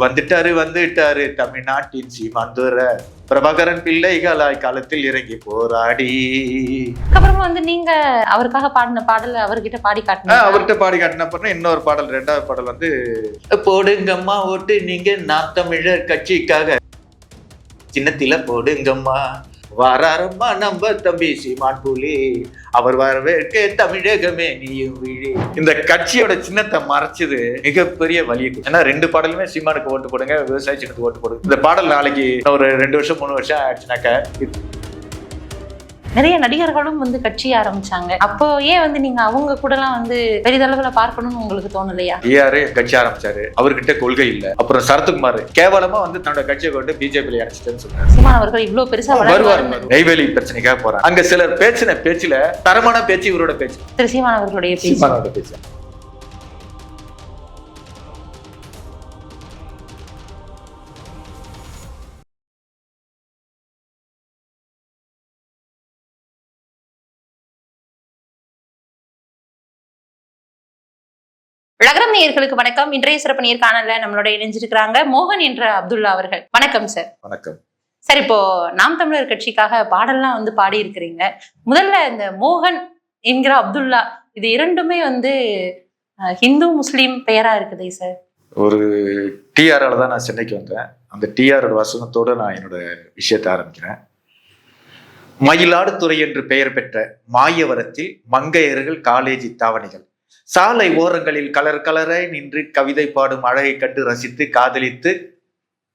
வந்துட்டாரு வந்துட்டாரு. தமிழ்நாட்டின் சீமாந்துர பிரபாகரன் பிள்ளைகளாய் காலத்தில் இறங்கி போராடி. அதுக்கப்புறமா வந்து நீங்க அவருக்காக பாடின பாடல் அவர்கிட்ட பாடி ஆஹ் காட்டினீங்க அவர்கிட்ட பாடி காட்டின அப்புறம் இன்னொரு பாடல் ரெண்டாவது பாடல் வந்து போடுங்கம்மா ஓட்டு நீங்க நான் தமிழர் கட்சிக்காக. சின்னத்தில போடுங்கம்மா. வாராரம்மா நம்ம தம்பி சீமான் புலி அவர் வரவேற்க தமிழகமே நீயும் விழி. இந்த கட்சியோட சின்னத்தை மறைச்சது மிகப்பெரிய வலியை ஏன்னா ரெண்டு பாடலுமே சீமானுக்கு ஓட்டு போடுங்க விவசாய சின்னத்துக்கு ஓட்டு போடுங்க. இந்த பாடல் நாளைக்கு ஒரு ரெண்டு வருஷம் மூணு வருஷம் ஆயிடுச்சுனாக்க நிறைய நடிகர்களும் வந்து கட்சி ஆரம்பிச்சாங்க. அப்போ ஏன் வந்து நீங்க அவங்க கூடலாம் வந்து பெரிதளவுல பார்க்கணும்னு உங்களுக்கு தோணலையா? டிஆர் கட்சி ஆரம்பிச்சாரு. அவர்கிட்ட கொள்கை இல்ல. அப்புறம் சரத்குமார். கேவலமா வந்து தன்னோட கட்சியை கொண்டு பிஜேபியில இணைச்சிட்டேன்னு சொல்றாரு. சீமான் அவர்கள் இவ்வளவு பெருசா வருவார். நெய்வேலி பிரச்சனைக்காக போறாங்க அங்க சிலர் பேச்சின பேச்சுல தரமான பேச்சு இவரோட பேச்சு. திரு சீமான் அவர்களுடைய பேச்சு. நேயர்களுக்கு வணக்கம். இன்றைய சிறப்பு நேர்காணல நம்மளோட இணைஞ்சிருக்கிறாங்க மோகன் என்ற அப்துல்லா அவர்கள். வணக்கம் சார் வணக்கம். சார் இப்போ நாம் தமிழர் கட்சிக்காக பாடல்லாம் வந்து பாடி இருக்கிறீங்க முதல்ல இந்த மோகன் என்கிற அப்துல்லா இது இரண்டுமே வந்து ஹிந்து முஸ்லீம் பெயரா இருக்குதே சார் ஒரு டிஆரால தான் நான் சென்னைக்கு வந்தேன். அந்த டிஆரோட வசனத்தோட நான் என்னோட விஷயத்தை ஆரம்பிக்கிறேன். மயிலாடுதுறை என்று பெயர் பெற்ற மாயவரத்தில் மங்கையர்கள் காலேஜ் தாவணிகள். சாலை ஓரங்களில் கலர் கலராய் நின்று கவிதை பாடும் அழகை கண்டு ரசித்து காதலித்து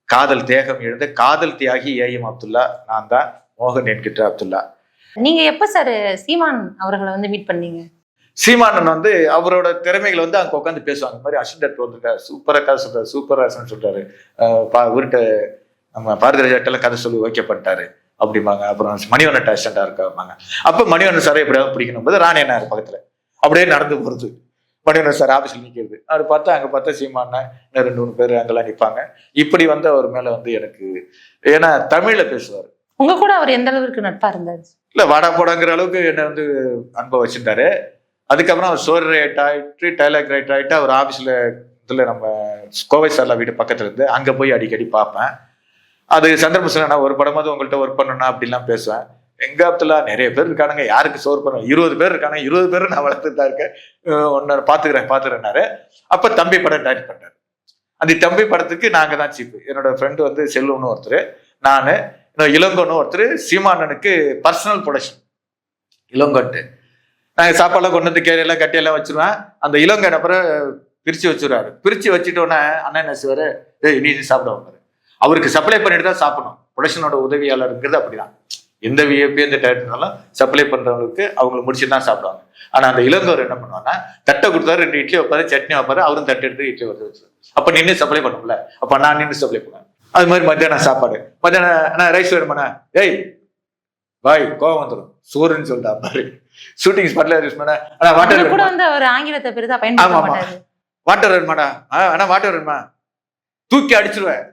காதல் தேகம் எழுந்த காதல் தியாகி ஏஎம் அப்துல்லா. நான் தான் மோகன் என்கின்ற அப்துல்லா. நீங்க எப்ப சார் சீமான் அவர்களை வந்து மீட் பண்ணீங்க? சீமானன் வந்து அவரோட திறமைகளை வந்து அங்க உட்காந்து பேசுவாங்க. இந்த மாதிரி அசின் டாக்டர் வந்திருக்காரு சூப்பரா கதை சொல்றாரு. சூப்பரா சொல்றாரு. பா- இவர்கிட்ட நம்ம பாரதி ராஜாட்டெல்லாம் கதை சொல்லி ஓகே பண்ணிட்டாரு அப்படிம்பாங்க. அப்புறம் மணிவண்ணட்ட அசிஸ்டண்டா இருக்காங்க அப்ப மணிவண்ணன் சாரை எப்படியாவது பிடிக்கணும். போது ராணி என்ன பக்கத்துல. அப்படியே நடந்து போறது. மணிவண்ணன் சார் ஆபீஸ்ல நிக்கிறது. அது பார்த்தா அங்க பார்த்தா சீமானா ரெண்டு மூணு பேர் அங்கெல்லாம் நிப்பாங்க. இப்படி வந்து அவர் மேல வந்து எனக்கு ஏன்னா தமிழ்ல பேசுவார். உங்க கூட அவர் எந்த அளவுக்கு நட்பா இருந்தாரு? இல்ல வாடா போடாங்கிற அளவுக்கு என்ன வந்து அன்பை வச்சிருந்தாரு. அதுக்கப்புறம் அவர் ஸ்டோரி ரைட் ஆயிட்டு டைலாக் ரைட் ஆயிட்டு அவர் ஆபீஸ்ல இதுல நம்ம கோவை சார்லா வீடு பக்கத்துல இருந்து அங்க போய் அடிக்கடி பார்ப்பேன். அது சந்தர்ப்பம் சொன்னா நான் ஒரு படமாவது உங்கள்கிட்ட ஒர்க் பண்ணணும் அப்படிலாம் பேசுவேன். எங்காப்துல நிறைய பேர் இருக்கானுங்க. யாருக்கு சோறு பண்ண இருபது பேர் இருக்காங்க இருபது பேர் நான் வளர்த்துட்டு தான் இருக்கேன் ஒன்னு பாத்துக்கிறேன் பாத்துக்கிறேன்னாரு. அப்ப தம்பி படம் டைரக்ட் பண்ணாரு அந்த தம்பி படத்துக்கு நாங்க தான் சீப்பு என்னோட ஃப்ரெண்டு வந்து செல்லுன்னு ஒருத்தர் நான் இன்னும் இளங்கோன்னு ஒருத்தர் சீமானனுக்கு பர்சனல் ப்ரொடக்ஷன் இளங்கோன்ட்டு. நாங்கள் சாப்பாடுலாம் கொண்டு வந்து கேரியெல்லாம் கட்டி எல்லாம் வச்சிருவேன். அந்த இளங்கோ அப்புறம் பிரித்து வச்சுருவாரு. பிரித்து வச்சுட்டோன்னே அண்ணன் என்ன செய்வார்? ஏய் நீ சாப்பிட வைப்பாரு அவருக்கு சப்ளை பண்ணிட்டு தான் சாப்பிடணும். ப்ரொடக்ஷனோட உதவியாளருங்கிறது அப்படிதான். எந்த விஏபி எந்த டேரக்டர்னாலும் சப்ளை பண்றவங்களுக்கு அவங்க முடிச்சுட்டு தான் சாப்பிடுவாங்க. ஆனா அந்த இளங்கோர் என்ன பண்ணுவாங்கன்னா தட்டை கொடுத்தாரு ரெண்டு இட்லி வைப்பாரு சட்னி வைப்பாரு அவரும் தட்டு எடுத்து இட்லி வச்சு அப்ப நின்று சப்ளை பண்ணும்ல. அப்ப நான் நின்று சப்ளை பண்ணுவேன். அது மாதிரி மத்தியானம் சாப்பாடு. மத்தியானம் ரைஸ் வேணுமாண்ணா ஏய் பாய் கோவம் வந்துடும் சோறுன்னு சொல்லிட்டா பாரு. ஷூட்டிங் ஸ்பாட்ல யூஸ் பண்ண அண்ணா வாட்டர் கூட வந்து அவர் ஆங்கிலத்தை பெரிதா பயன்படுத்த. மாட்டாரு. வாட்டர் வேணுமாடா ஆ, அண்ணா வாட்டர் வேணுமா? தூக்கி அடிச்சிருவேன்.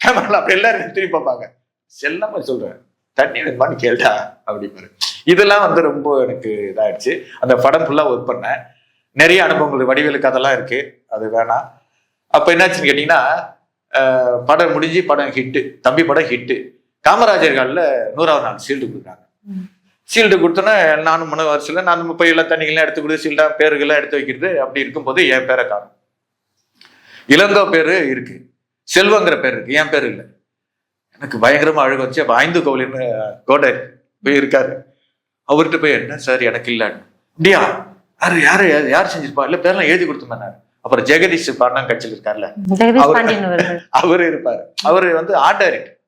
கேமரால அப்படி எல்லாரும் திரும்பி பார்ப்பாங்க. செல்லமா சொல்றேன். தண்ணி வேணுமான்னு கேட்டா அப்படிப்பாரு இதெல்லாம் வந்து ரொம்ப எனக்கு இதாயிடுச்சு. அந்த படம் ஃபுல்லா ஒர்க் பண்ணேன். நிறைய அனுபவங்கள் வடிவேலுக்கு அதெல்லாம் இருக்கு. அது வேணாம். அப்ப என்னாச்சுன்னு கேட்டீங்கன்னா படம் முடிஞ்சு படம் ஹிட்டு தம்பி படம் ஹிட்டு காமராஜர் காலில் நூறாவது நாள் ஷீல்டு கொடுத்தாங்க ம். ஷீல்டு கொடுத்தோன்னே நானும் மூணு வருஷத்துல நான் போய் எல்லா தண்ணிகள்லாம் எடுத்து கொடுத்து ஷீல்டா பேருகள்லாம் எடுத்து வைக்கிறது அப்படி இருக்கும்போது என் பேரை காணும். இளங்கோ பேரு இருக்கு. செல்வங்கிற பேர் இருக்கு. என் பேர் இல்லை. எனக்கு பயங்கரமா அழுக வச்சு அப்ப ஐந்து கோவிலின்னு கோடை போய் இருக்காரு. அவர்கிட்ட போய் என்ன சார் எனக்கு இல்லைன்னு அப்படியா யாரு யாரு யாரு- யார் செஞ்சிருப்பா? இல்ல பேர்லாம் எழுதி கொடுத்துருந்தாரு. அப்புறம் ஜெகதீஷ் பாட்னா கட்சியில் இருக்கார்ல. அவர்- இருப்பாரு. அவரு வந்து ஆர்ட் டைரக்டர்.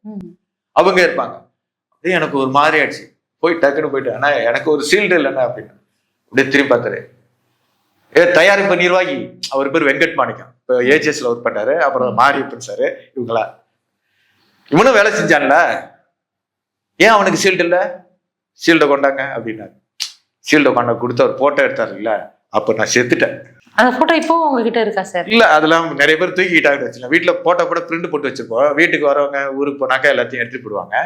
அவங்க இருப்பாங்க. அப்படியே எனக்கு ஒரு மாதிரி ஆயிடுச்சு. போய் டக்குன்னு போயிட்டு ஆனா எனக்கு ஒரு சீல்டு இல்லைன்னா அப்படின்னு அப்படியே திரும்பி பார்த்தாரு. ஏ தயாரிப்பு நிர்வாகி. அவர் பேர் வெங்கட் மாணிக்கம். இப்போ ஏஜிஎஸ்ல ஒர்க் பண்ணாரு அப்புறம் மாரியப்பன் சார் இவங்களா. இவனும் வேலை செஞ்சான்ல ஏன் அவனுக்கு ஷீல்டு இல்ல? ஷீல்டை கொண்டாங்க அப்படின்னாரு. ஷீல்டை கொண்ட கொடுத்து அவர் போட்டோ எடுத்தாரு இல்ல? அப்ப நான் செத்துட்டேன். அந்த போட்டோ இப்போ உங்ககிட்ட இருக்கா சார் இல்ல அதெல்லாம் நிறைய பேர் தூக்கிட்டாங்க வச்சுல வீட்டுல போட்டோ கூட பிரிண்ட் போட்டு வச்சிருப்போம். வீட்டுக்கு வரவங்க ஊருக்கு போனாக்கா எல்லாத்தையும் எடுத்துட்டு போடுவாங்க.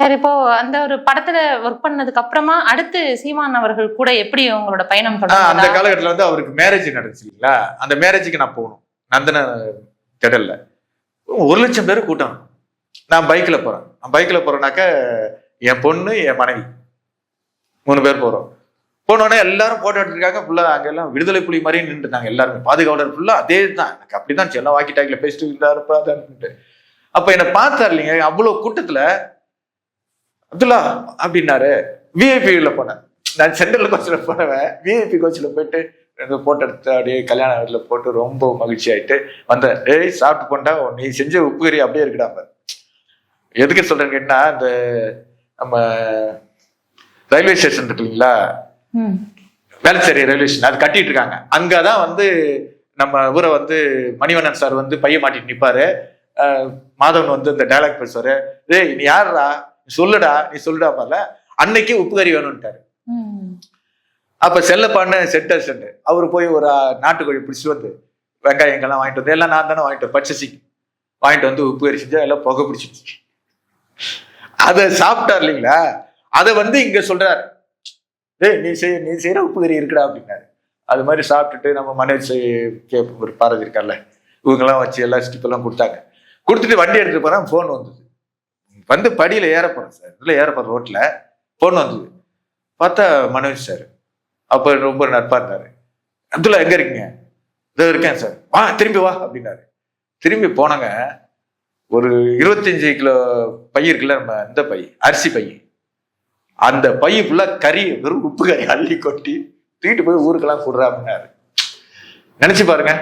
சார் இப்போ அந்த ஒரு படத்துல ஒர்க் பண்ணதுக்கு அப்புறமா அடுத்து சீமான் அவர்கள் கூட எப்படி உங்களோட பயணம் ஆஹ் அந்த காலகட்டத்துல வந்து அவருக்கு மேரேஜ் நடந்துச்சு இல்லைங்களா? அந்த மேரேஜுக்கு நான் போகணும். நந்தன திடல்ல. ஒரு லட்சம் பேர் கூட்டம். நான் பைக்கில் போகிறேன் நான் பைக்கில் போறேன்னாக்க என் பொண்ணு என் மனைவி. மூணு பேர் போகிறோம் போனோடனே எல்லாரும் போட்டோ எடுத்துருக்காங்க. ஃபுல்லாக அங்கே எல்லாம் விடுதலை புலி மாதிரியே நின்றுட்டாங்க எல்லாருமே. பாதுகாவலர் ஃபுல்லாக அதே தான். எனக்கு அப்படிதான் எல்லாம் வாக்கி டாக்கில் பேசிட்டு இருந்தாருப்பா அதான்ட்டு அப்போ என்னை பார்த்தார் இல்லைங்க. அவ்வளோ கூட்டத்தில் அப்துல்லா அப்படின்னாரு. விஐபியில் போனேன். நான் சென்ட்ரல் கோச்சில் போனவன். விஐபி கோச்சில் போயிட்டு ரெண்டு போட்டோ எடுத்து அப்படியே கல்யாண வீட்டில் போட்டு ரொம்ப மகிழ்ச்சி ஆகிட்டு வந்தேன். ஏய் சாப்பிட்டு போண்டா. நீ செஞ்ச உப்பு கறி அப்படியே இருக்குடாம எதுக்கு சொல்றேன்னு கேட்டா இந்த நம்ம ரயில்வே ஸ்டேஷன் இருக்கு இல்லைங்களா? ம். வேளச்சேரி ரயில்வே ஸ்டேஷன் அது கட்டிட்டு இருக்காங்க. அங்கதான் வந்து நம்ம ஊரை வந்து மணிவண்ணன் சார் வந்து பைய மாட்டிட்டு நிப்பாரு. அஹ் மாதவன் வந்து இந்த டைலாக் பேசுவாரு. டேய் நீ யாருடா நீ சொல்லுடா நீ சொல்லுடா பாருல. அன்னைக்கு உப்பு கறி வேணும்ட்டாரு. அப்ப செல்லப்பான்னு சென்டர் சென்ட் அவர் போய் ஒரு நாட்டுக்கோழி பிடிச்சிட்டு வந்து வெங்காயங்கள்லாம் வாங்கிட்டு வந்து எல்லாம் நான் தானே வாங்கிட்டு வந்து பச்சை வாங்கிட்டு வந்து உப்பு கறி செஞ்சா எல்லாம் புகை பிடிச்சிருச்சு. அதை சாப்பிட்டார் இல்லைங்களா? அதை வந்து இங்க சொல்றார் ஏய் நீ செய் நீ செய்யற உப்பு கறி இருக்குடா அப்படின்னாரு. அது மாதிரி சாப்பிட்டுட்டு நம்ம மனோஜ் கே- ஒரு பாரதி இருக்கார்ல இவங்கெல்லாம் வச்சு எல்லாம் ஸ்டிப்பெல்லாம் கொடுத்தாங்க. கொடுத்துட்டு வண்டி எடுத்துட்டு போறேன் ஃபோன் வந்தது. வந்து படியில ஏற போறேன் சார். இதுல ஏற போறேன் ரோட்ல ஃபோன் வந்தது. பார்த்தா மனோஜ் சார் அப்ப ரொம்ப நட்பா இருந்தாரு. அப்துல்லா எங்க இருக்கீங்க? இதோ இருக்கேன் சார். வா திரும்பி வா அப்படின்னாரு. திரும்பி போனாங்க ஒரு இருபத்தஞ்சு கிலோ பை இருக்குல்ல நம்ம இந்த பை அரிசி பை. அந்த பை ஃபுல்லா கறி வெறும் உப்பு கறி அள்ளி கொட்டி தூக்கிட்டு போய் ஊருக்கெல்லாம் கொடுறா அப்படின்னாரு. நினைச்சு பாருங்க.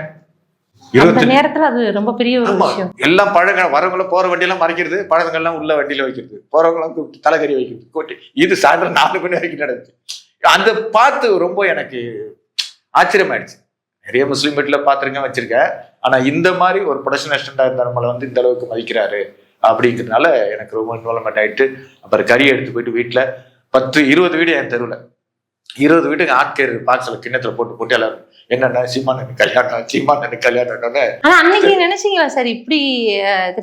இருபத்தி நேரத்துல அது ரொம்ப பெரிய ஒரு. விஷயம். எல்லாம் பழங்க வரவங்கள போற வண்டியெல்லாம் மறைக்கிறது பழங்கள்லாம் உள்ள வண்டியில வைக்கிறது. போறவங்களாம் கூப்பிட்டு தலைக்கறி வைக்கிறது கொட்டி இது சாயந்தரம் நாலு மணி வரைக்கும் நடந்துச்சு. அந்த பார்த்து ரொம்ப எனக்கு ஆச்சரியமாயிடுச்சு. நிறைய முஸ்லீம் வீட்டுல பாத்திருக்கேன் வச்சிருக்கேன். ஆனா இந்த மாதிரி ஒரு ப்ரொடக்ஷன் அசிஸ்டண்டா இருந்த நம்மளை வந்து இந்த அளவுக்கு மதிக்கிறாரு அப்படிங்கிறதுனால எனக்கு ரொம்ப இன்வால்மெண்ட் ஆயிட்டு அப்புறம் கறி எடுத்து போயிட்டு வீட்டுல பத்து இருபது வீடு என் தெருவுல. இருபது வீட்டுக்கு ஆட்கேர் பாக்ஸ்ல கிண்ணத்துல போட்டு போட்டு எல்லாரும் என்னென்ன சீமானு கல்யாணம் சீமானு கல்யாணம்னு ஆனா அன்னைக்கு நினைச்சீங்களா சார் இப்படி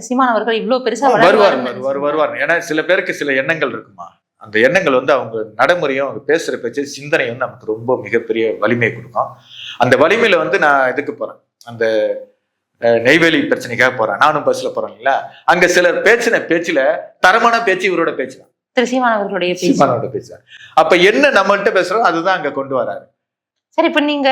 சீமான் அவர்கள் இவ்வளவு பெருசா வருவார் வருவார் வருவார் ஏன்னா சில பேருக்கு சில எண்ணங்கள் இருக்குமா? அந்த எண்ணங்கள் வந்து அவங்க நடைமுறையும் அவங்க பேசுற பேச்சு சிந்தனையும் நமக்கு ரொம்ப மிகப்பெரிய வலிமை கொடுக்கும். அந்த வலிமையில வந்து நான் இதுக்கு போறேன். அந்த நெய்வேலி பிரச்சனைக்காக போறேன். நானும் பஸ்ல போறேன் இல்லைங்களா? அங்க சிலர் பேச்சின பேச்சுல தரமான பேச்சு இவரோட பேச்சு தான். திரு சீமான் அவர்களுடைய பேச்சு. சீமானோட பேச்சு தான். அப்ப என்ன நம்மள்ட்ட பேசுறோம்? அதுதான் அங்க கொண்டு வராரு. சரி இப்ப நீங்க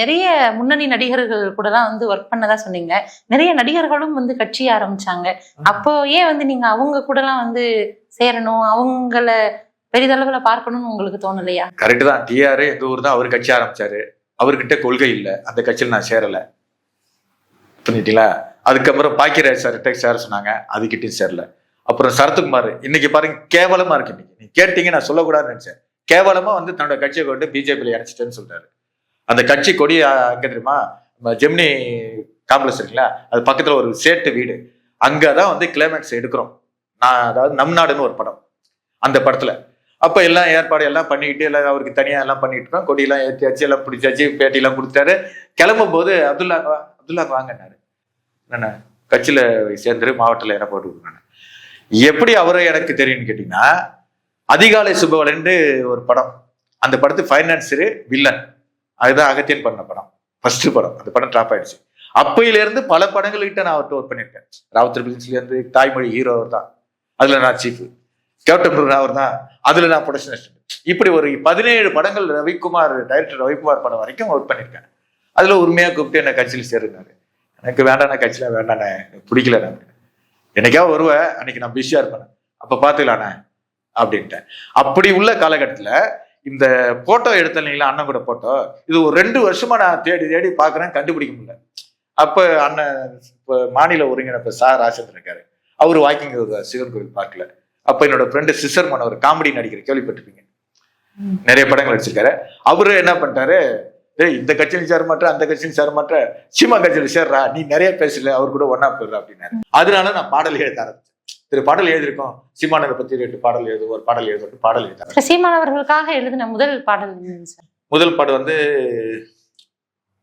நிறைய முன்னணி நடிகர்கள் கூட எல்லாம் வந்து ஒர்க் பண்ணதா சொன்னீங்க. நிறைய நடிகர்களும் வந்து கட்சி ஆரம்பிச்சாங்க. அப்போ ஏன் வந்து நீங்க அவங்க கூட எல்லாம் வந்து சேரணும்? அவங்கள பெரிதளவுல பார்க்கணும்னு உங்களுக்கு தோணலையா? கரெக்ட் தான். டிஆர் எங்க ஊர் தான் அவர் கட்சி ஆரம்பிச்சாரு. அவர்கிட்ட கொள்கை இல்லை. அந்த கட்சியில் நான் சேரல. பண்ணிட்டீங்களா? அதுக்கப்புறம் பாக்கியராஜ் சார் டெக்ஸ் சார் சொன்னாங்க. அதுக்கிட்டையும் சேரல. அப்புறம் சரத்குமார் இன்னைக்கு பாருங்க கேவலமா இருக்கு இன்னைக்கு. நீ கேட்டீங்க நான் சொல்லக்கூடாதுன்னு நினைச்சேன். கேவலமா வந்து தன்னோட கட்சியை கொண்டு பிஜேபியில இணைச்சிட்டேன்னு சொல்றாரு. அந்த கட்சி கொடி அங்க தெரியுமா? நம்ம ஜெமினி காம்ப்ளெக்ஸ் இருக்குல்ல அது பக்கத்துல ஒரு சேட்டு வீடு. அங்கதான் வந்து கிளைமேக்ஸ் எடுக்கிறோம். நான் அதாவது நம் நாடுன்னு ஒரு படம். அந்த படத்துல. அப்ப எல்லாம் ஏற்பாடு எல்லாம் பண்ணிக்கிட்டு எல்லாம் அவருக்கு தனியா எல்லாம் பண்ணிட்டு இருக்கோம். கொடியெல்லாம் ஏற்றியாச்சு எல்லாம் பிடிச்சாச்சு பேட்டி எல்லாம் கொடுத்தாரு. கிளம்பும் போது அப்துல்லா அப்துல்லா வாங்கினாரு. என்ன கட்சியில் சேர்ந்துரு மாவட்டத்தில் இடம் போட்டு எப்படி அவரை எனக்கு தெரியும்னு கேட்டிங்கன்னா அதிகாலை சுபவலன்னு ஒரு படம். அந்த படத்து ஃபைனான்சரு வில்லன் அதுதான் அகத்தியன் பண்ண படம். ஃபர்ஸ்ட் படம். அந்த படம் ட்ராப் ஆயிடுச்சு. அப்பையிலேருந்து பல படங்கள்கிட்ட நான் அவர்கிட்ட ஒர்க் பண்ணியிருக்கேன். ராவுத்தர் பிலிம்ஸ்ல தாய்மொழி ஹீரோ அவர் தான். அதில் நான் சீஃபு கேப்டன் முருகன் அவர் தான். அதில் நான் ப்ரொடக்ஷன் அசிஸ்டன்ட் இப்படி ஒரு பதினேழு படங்கள் ரவிக்குமார் டைரக்டர் ரவிக்குமார் படம் வரைக்கும் ஒர்க் பண்ணியிருக்கேன். அதில் உரிமையாக கூப்பிட்டு என்ன கட்சியில் சேருனாரு. எனக்கு வேண்டாண்ணே கட்சியில வேண்டாண்ணே. எனக்கு பிடிக்கல நான். என்னைக்காவது வருவேன் அன்னைக்கு நான் பிஸியா இருப்பேன். அப்ப பாத்துக்கலாண்ணே அப்படின்ட்டேன். அப்படி உள்ள காலகட்டத்துல இந்த போட்டோ எடுத்தீங்களா அண்ணன் கூட போட்டோ இது ஒரு ரெண்டு வருஷமா நான் தேடி தேடி பாக்குறேன் கண்டுபிடிக்க முடியல. அப்ப அண்ணன் இப்ப மாநில ஒருங்கிணைப்பு சா ராஜேந்திரன் இருக்காரு. அவர் வாக்கிங் வருவார் சிவன் கோவில் பார்க்கல அப்ப என்னோட ஃப்ரெண்டு சிசர் மனோர் காமெடி நடிகர் கேள்விப்பட்டிருப்பீங்க. நிறைய படங்கள் நடிச்சிருக்காரு. அவரு என்ன பண்ணிட்டாரு ஏய் இந்த கட்சியில் சேர மாட்டேன் அந்த கட்சியில் சேர மாட்டேன் சீமா கட்சியில் சேர்றா நீ நிறைய பேசல அவர் கூட ஒன்னா போயிடுறா அப்படின்னாரு. அதனால நான் பாடல் எழுத ஆரம்பிச்சேன். திரு பாடல் எழுதியிருக்கோம் சீமானரை பத்தி ரெண்டு பாடல் எழுது ஒரு பாடல் எழுது பாடல் எழுத ஆரம்பிச்சேன். திரு சீமான் அவர்களுக்காக எழுதின முதல் பாடல் முதல் பாடல் வந்து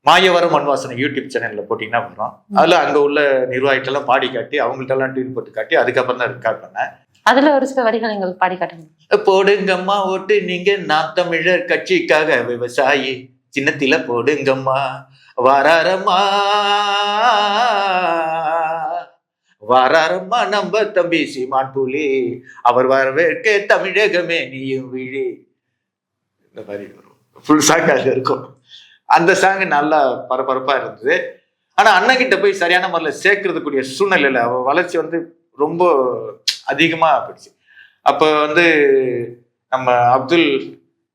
மாயவரம் மண்வாசனை யூடியூப் சேனல்ல போட்டீங்கன்னா வரும். அதுல அங்க உள்ள நிர்வாகிகள் எல்லாம் பாடி காட்டி அவங்கள்ட்ட எல்லாம் டியூன் போட்டு காட்டி அதுக்கப்புறம் தான் ரெக்கார்ட் பண்ணேன். அதுல ஒரு சில வரிகள் எங்களுக்கு பாடி காட்டுங்க. போடுங்கம்மா ஓட்டு நீங்க. நாம் தமிழர் கட்சிக்காக விவசாயி. சின்னத்தில போடுங்கம்மா. வாராரம்மா. வாராரம்மா நம்ம தம்பி சீமான் புலி. அவர் வரவேற்க தமிழகமே நீயும் விழி. இந்த மாதிரி ஃபுல் சாங் அதுல இருக்கும். அந்த சாங் நல்லா பரபரப்பா இருந்தது. ஆனா அண்ணன் கிட்ட போய் சரியான முறையில் சேர்க்கறதுக்குரிய சூழ்நிலையில அவ வளர்ச்சி வந்து ரொம்ப அதிகமா போயிடுச்சு. அப்ப வந்து நம்ம அப்துல்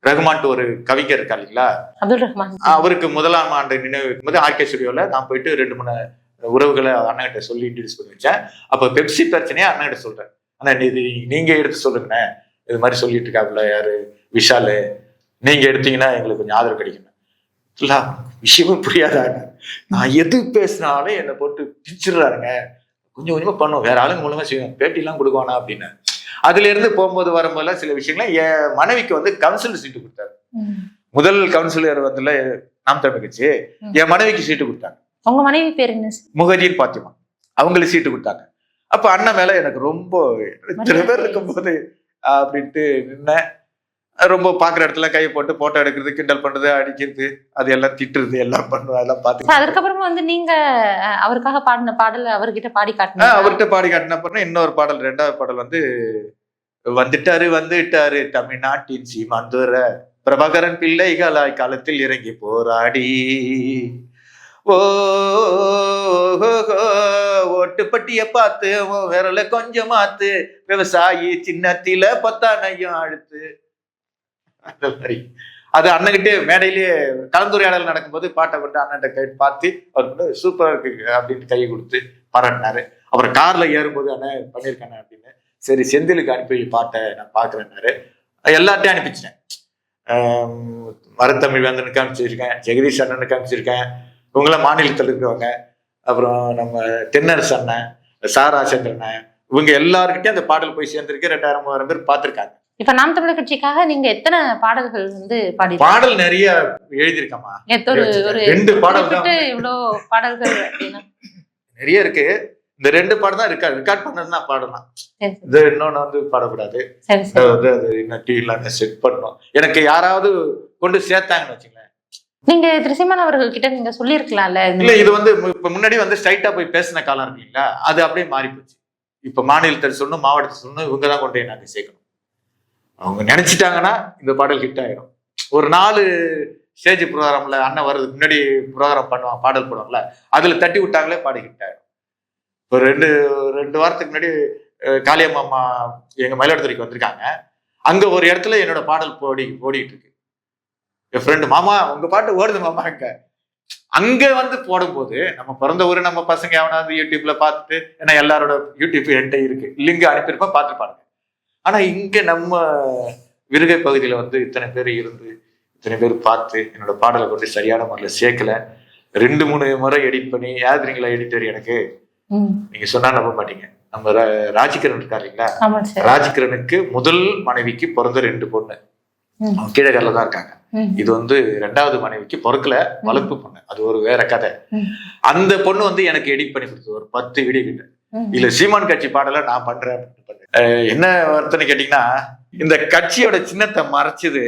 ரஹ்மான்ட்டு ஒரு கவிஞர் இருக்கா இல்லைங்களா? அப்துல் ரஹ்மான் அவருக்கு முதலாம் ஆண்டு நினைவு வைக்கும்போது ஆர்கே ஸ்டுடியோல நான் போயிட்டு ரெண்டு மூணு உறவுகளை அண்ணன்கிட்ட சொல்லி இன்ட்ரடியூஸ் பண்ணி வச்சேன். அப்ப பெப்சி பிரச்சனையை அண்ணன்கிட்ட சொல்றேன். அண்ணா இது நீங்க எடுத்து சொல்லுங்கண்ணே. இது மாதிரி சொல்லிட்டு இருக்காப்புல யாரு? விஷாலு. நீங்க எடுத்தீங்கன்னா எங்களுக்கு கொஞ்சம் ஆதரவு கிடைக்கும் இல்ல விஷயமும் புரியாதாங்க நான் எது பேசினாலும் என்னை போட்டு பிச்சிடுறாருங்க. கொஞ்சம் கொஞ்சமா பண்ணுவோம். வேற ஆளுங்க மூலமா செய்வோம். பேட்டிலாம் கொடுக்குவானா அப்படின்னு. அதுல இருந்து போகும்போது வரும்போதெல்லாம் சில விஷயங்களை என் மனைவிக்கு வந்து கவுன்சிலர் சீட்டு கொடுத்தாரு. முதல் கவுன்சிலர் வந்துல நாம் தமிழ் கட்சி. என் மனைவிக்கு சீட்டு கொடுத்தாங்க உங்க மனைவி பேர் என்ன? முகதீன் பாத்திமா அவங்களுக்கு சீட்டு கொடுத்தாங்க அப்ப அண்ணன் மேல எனக்கு ரொம்ப இத்தனை பேர் இருக்கும்போது அப்படின்ட்டு நின்னேன் ரொம்ப பாக்குற இடத்துல கையை போட்டு போட்டோ எடுக்கிறது கிண்டல் பண்றது அடிக்கிறது அது எல்லாம் திட்டுறது எல்லாம் பண்ணுவோம் அதெல்லாம் சார், பாத்து அதுக்கப்புறமா வந்து நீங்க அவருக்காக பாடின பாடல் அவர்கிட்ட பாடி காட்டணும் அவர்கிட்ட பாடி காட்டின அப்புறம் இன்னொரு பாடல் ரெண்டாவது பாடல் வந்து வந்துட்டாரு வந்துட்டாரு தமிழ்நாட்டின் சீமாந்துர பிரபாகரன் பிள்ளைகளாய் காலத்தில் இறங்கி போராடி. ஓ ஓட்டுப்பட்டிய பார்த்து விரல கொஞ்சம் மாத்து. விவசாயி சின்னத்தில பத்தானையும் அழுத்து. அந்த மாதிரி. அது அண்ணன்கிட்டே மேடையிலேயே கலந்துரையாடல் நடக்கும்போது பாட்டை கொண்டு அண்ணன் கை பார்த்து அவர் வந்து சூப்பராக இருக்கு அப்படின்னு கை கொடுத்து பாராட்டினாரு. அப்புறம் கார்ல ஏறும்போது அண்ணன் பண்ணியிருக்கானே அப்படின்னு சரி செந்திலுக்கு அனுப்பி பாட்டை நான் பார்க்குறேன்னாரு. எல்லாத்தையும் அனுப்பிச்சிட்டேன். மரத்தமிழ் மருத்தமிழ் வேந்தனுக்கு அனுப்பிச்சிருக்கேன் ஜெகதீஷ் அண்ணனுக்கு அனுப்பிச்சிருக்கேன் இவங்களாம் மாநிலத்தில் இருக்கிறவங்க அப்புறம் நம்ம தென்னரசு அண்ணன் சாரா சந்திரன் இவங்க எல்லாருக்கிட்டையும் அந்த பாடல் போய் சேர்ந்திருக்கு. ரெண்டாயிரம் மூவாயிரம் பேர் பார்த்துருக்காங்க. இப்ப நாம் தமிழர் கட்சிக்காக நீங்க எத்தனை பாடல்கள் வந்து பாடி பாடல் நிறைய எழுதியிருக்கம்மா. ஒரு ஒரு ரெண்டு பாடல் இவ்வளவு பாடல்கள் அப்படின்னா? நிறைய இருக்கு. இந்த ரெண்டு பாடம் தான் ரெக்கார்ட் ரெக்கார்ட் பண்ணதுன்னா பாடலாம். இது இன்னொன்னு வந்து பாடக்கூடாது. இன்னும் டிவில செட் பண்ணணும். எனக்கு யாராவது கொண்டு சேர்த்தாங்கன்னு வச்சுங்களேன் நீங்க திருசிமான் அவர்கள் கிட்ட நீங்க சொல்லியிருக்கலாம்ல இல்ல இது வந்து இப்ப முன்னாடி வந்து ஸ்ட்ரைட்டா போய் பேசின காலம் இருக்கு இல்லைங்களா அது அப்படியே மாறி போச்சு இப்ப மாநிலத்தில் சொல்லணும் மாவட்டத்தில் சொல்லணும் இவங்க தான் கொண்டு நாங்க சேர்க்கணும். அவங்க நினைச்சிட்டாங்கன்னா இந்த பாடல் ஹிட் ஆயிடும். ஒரு நாலு ஸ்டேஜ் ப்ரோக்ராம்ல அண்ணன் வர்றதுக்கு முன்னாடி ப்ரோக்ராம் பண்ணுவான் பாடல் போடுவாங்கல்ல அதுல தட்டி விட்டாங்களே பாடி ஹிட் ஆயிடும். ஒரு ரெண்டு ரெண்டு வாரத்துக்கு முன்னாடி காளியம்மாமா காளியம்மா எங்க மயிலாடுதுறைக்கு வந்திருக்காங்க. அங்க ஒரு இடத்துல என்னோட பாடல் ஓடி ஓடிட்டு இருக்கு. என் ஃப்ரெண்டு மாமா உங்க பாட்டு ஓடுது மாமா அங்க. அங்க வந்து போடும்போது நம்ம பிறந்த ஊர் நம்ம பசங்க எவனாவது யூடியூப்ல பார்த்துட்டு ஏன்னா எல்லாரோட யூடியூப் என்கிட்ட இருக்கு. லிங்க் அனுப்பியிருப்பேன் பார்த்துருப்பாங்க ஆனா இங்க நம்ம விருகை பகுதியில வந்து இத்தனை பேர் இருந்து இத்தனை பேர் பார்த்து என்னோட பாடலை கொண்டு சரியான முறையில் சேர்க்கல. ரெண்டு மூணு முறை எடிட் பண்ணி யாதுறீங்களா எடிட்டர் எனக்கு? நீங்க சொன்னா நம்ப மாட்டீங்க. நம்ம ராஜ்கிரண் இருக்கா இல்லைங்களா? ராஜ்கிரனுக்கு முதல் மனைவிக்கு பிறந்த ரெண்டு பொண்ணு. கீழகரில் தான் இருக்காங்க. இது வந்து ரெண்டாவது மனைவிக்கு பிறக்கல வளர்ப்பு பொண்ணு. அது ஒரு வேற கதை. அந்த பொண்ணு வந்து எனக்கு எடிட் பண்ணி கொடுத்தது. ஒரு பத்து வீடியோ கிட்ட. இல்ல சீமான் கட்சி பாடல நான் பண்றேன். என்ன வருத்தம்னு கேட்டீங்கன்னா இந்த கட்சியோட சின்னத்தை மறைச்சது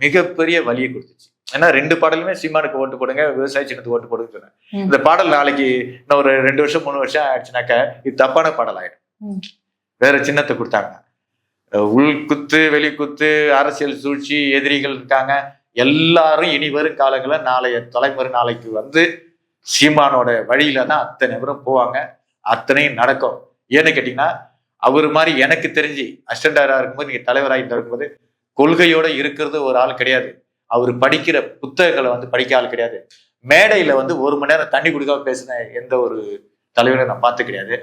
மிகப்பெரிய வலியை கொடுத்துச்சு. ஏன்னா ரெண்டு பாடலுமே சீமானுக்கு ஓட்டு போடுங்க விவசாய சின்னத்துக்கு ஓட்டு போடுங்க சொன்னேன். இந்த பாடல் நாளைக்கு இன்னும் ஒரு ரெண்டு வருஷம் மூணு வருஷம் ஆயிடுச்சுனாக்க இது தப்பான பாடல் ஆயிடும். வேற சின்னத்தை கொடுத்தாங்க. அஹ் உள் குத்து வெளி குத்து அரசியல் சூழ்ச்சி எதிரிகள் இருக்காங்க. எல்லாரும் இனி வரும் காலங்களில் நாளைய தலைமுறை நாளைக்கு வந்து சீமானோட வழியில தான் அத்தனை பேரும் போவாங்க. அத்தனையும் நடக்கும். ஏன்னு கேட்டீங்கன்னா அவர் மாதிரி எனக்கு தெரிஞ்சு அசிஸ்டண்டாரா இருக்கும்போது நீங்க தலைவராகிட்டு இருக்கும்போது கொள்கையோட இருக்கிறது ஒரு ஆள் கிடையாது. அவர் படிக்கிற புத்தகங்களை வந்து படிக்க ஆள் கிடையாது. மேடையில வந்து ஒரு மணி நேரம் தண்ணி குடிக்காம பேசின எந்த ஒரு தலைவரையும் நான் பார்த்து கிடையாது.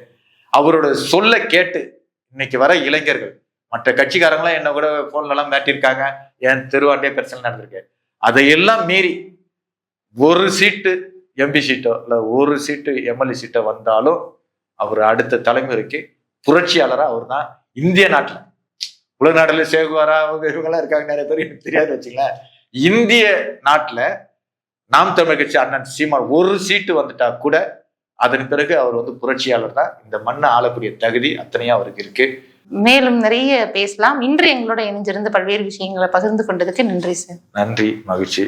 அவரோட சொல்ல கேட்டு இன்னைக்கு வர இளைஞர்கள் மற்ற கட்சிக்காரங்களாம் என்ன கூட போன்ல எல்லாம் மாட்டிருக்காங்க என் தெருவாண்டே பிரச்சனை நடந்திருக்கு? அதையெல்லாம் மீறி ஒரு சீட்டு எம்பி சீட்டோ இல்ல ஒரு சீட்டு எம்எல்ஏ சீட்டோ வந்தாலும் அவர் அடுத்த தலைமுறைக்கு புரட்சியாளரா அவர் தான் இந்திய நாட்டுல. உலக நாடுல சேகுவாரா அவங்க இவங்கெல்லாம் இருக்காங்க நிறைய பேர் எனக்கு தெரியாது வச்சுங்களேன். இந்திய நாட்டுல நாம் தமிழ் கட்சி அண்ணன் சீமான் ஒரு சீட்டு வந்துட்டா கூட அதன் பிறகு அவர் வந்து புரட்சியாளர் தான். இந்த மண்ணை ஆளக்கூடிய தகுதி அத்தனையும் அவருக்கு இருக்கு. மேலும் நிறைய பேசலாம். இன்று எங்களோட இணைஞ்சிருந்து பல்வேறு விஷயங்களை பகிர்ந்து கொண்டதுக்கு நன்றி சார். நன்றி மகிழ்ச்சி.